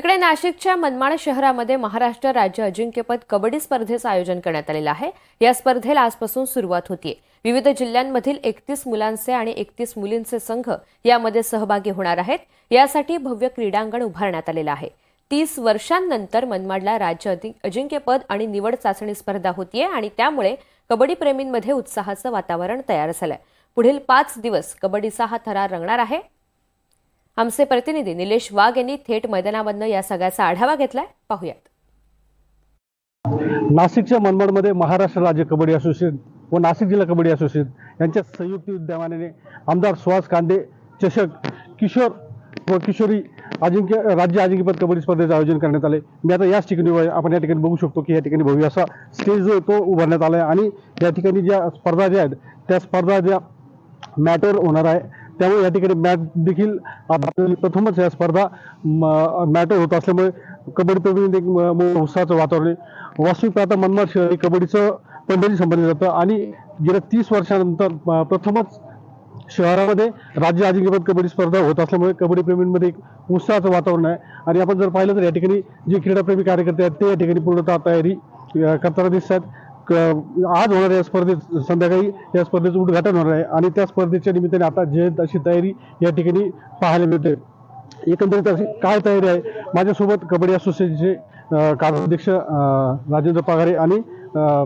तिकडे नाशिकच्या मनमाड शहरामध्ये महाराष्ट्र राज्य अजिंक्यपद कबड्डी स्पर्धेचं आयोजन करण्यात आलेलं आहे. या स्पर्धेला आजपासून सुरुवात होतीये. विविध जिल्ह्यांमधील एकतीस मुलांचे आणि एकतीस मुलींचे संघ यामध्ये सहभागी होणार आहेत. यासाठी भव्य क्रीडांगण उभारण्यात आलेलं आहे. तीस वर्षांनंतर मनमाडला राज्य अजिंक्यपद आणि निवड चाचणी स्पर्धा होतीये आणि त्यामुळे कबड्डी प्रेमींमध्ये उत्साहाचं वातावरण तयार झालंय. पुढील पाच दिवस कबड्डीचा हा थरार रंगणार आहे. आमचे प्रतिनिधी निलेश वाघ यांनी थेट मैदानामधनं या सगळ्याचा आढावा घेतलाय. पाहूयात. नाशिकच्या मनमाडमध्ये महाराष्ट्र राज्य कबड्डी असोसिएशन व नाशिक जिल्हा कबड्डी असोसिएशन यांच्या संयुक्त विद्यमानाने आमदार सुहास कांदे चषक किशोर व किशोरी अजिंक्य राज्य अजिंक्यपद कबड्डी स्पर्धेचं आयोजन करण्यात आले मी आता याच ठिकाणी आपण या ठिकाणी बघू शकतो की या ठिकाणी भव्य असा स्टेज जो तो उभारण्यात आला आहे आणि या ठिकाणी ज्या स्पर्धा ज्या आहेत त्या स्पर्धा ज्या मॅटर होणार आहे त्यामुळे या ठिकाणी मॅच देखील आता प्रथमच या स्पर्धा मॅटर होत असल्यामुळे कबड्डी एक उत्साहाचं वातावरण आहे. वास्तविक आता मनमाड शहर हे कबड्डीचं पंढरी संबंधित जातं आणि गेल्या तीस वर्षानंतर प्रथमच शहरामध्ये राज्य अजिंक्यपद कबड्डी स्पर्धा होत असल्यामुळे कबड्डी प्रेमींमध्ये एक उत्साहाचं वातावरण आहे. आणि आपण जर पाहिलं तर या ठिकाणी जे क्रीडाप्रेमी कार्यकर्ते आहेत ते या ठिकाणी पूर्णतः तयारी करताना दिसत आहेत. आज होणाऱ्या या स्पर्धेत संध्याकाळी या स्पर्धेचं उद्घाटन होणार आहे. आणि त्या स्पर्धेच्या निमित्ताने आता जयंत अशी तयारी या ठिकाणी पाहायला मिळते. एकंदरीत अशी काय तयारी आहे? माझ्यासोबत कबड्डी असोसिएशनचे कार्याध्यक्ष राजेंद्र पगारे आणि अं,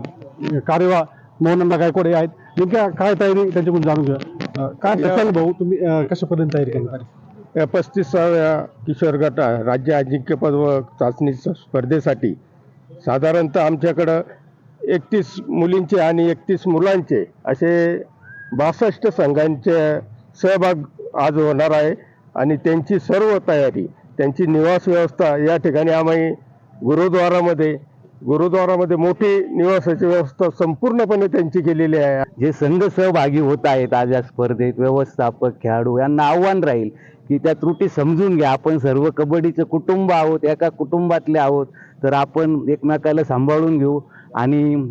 कार्यवाह मोहनंदा गायकवाड हे आहेत. नेमक्या काय तयारी त्यांच्याकडून जाणून घ्या. काय सांगाल भाऊ तुम्ही कशा पद्धतीने तयारी करणार? या पस्तीसाव्या किशोर गट राज्य अजिंक्यपद व चाचणी स्पर्धेसाठी साधारणतः आमच्याकडं एकतीस मुलींचे आणि एकतीस मुलांचे असे बासष्ट संघांचे सहभाग आज होणार आहे आणि त्यांची सर्व तयारी त्यांची निवास व्यवस्था या ठिकाणी आम्ही गुरुद्वारामध्ये गुरुद्वारामध्ये मोठी निवासाची व्यवस्था संपूर्णपणे त्यांची केलेली आहे. जे संघ सहभागी होत आहेत आज या स्पर्धेत व्यवस्थापक खेळाडू यांना आव्हान राहील की त्या त्रुटी समजून घ्या. आपण सर्व कबड्डीचं कुटुंब आहोत एका कुटुंबातले आहोत तर आपण एकमेकाला सांभाळून घेऊ. आणि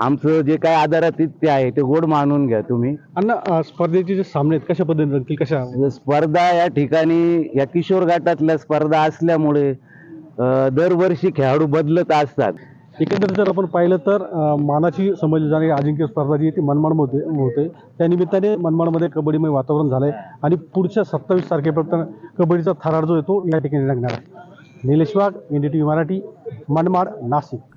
आमचं जे काय आदरातिथ्य आहे ते गोड मानून घ्या तुम्ही. अण्णा अं, स्पर्धेचे जे सामने आहेत कशा पद्धतीने रंगतील कशा? स्पर्धा या ठिकाणी या किशोर गटातल्या स्पर्धा असल्यामुळे अं, दरवर्षी खेळाडू बदलत असतात. एकंदरीत जर आपण पाहिलं तर अं, मानाची समजली जाणारी अजिंक्य स्पर्धा जी आहे ती मनमाडमध्ये होते त्या निमित्ताने मनमाडमध्ये कबड्डीमय वातावरण झालंय. आणि पुढच्या सत्तावीस तारखेपर्यंत कबड्डीचा थरार जो आहे तो या ठिकाणी रंगणार आहे. Nilesh Wagh N D T V Marathi Manmad Nashik.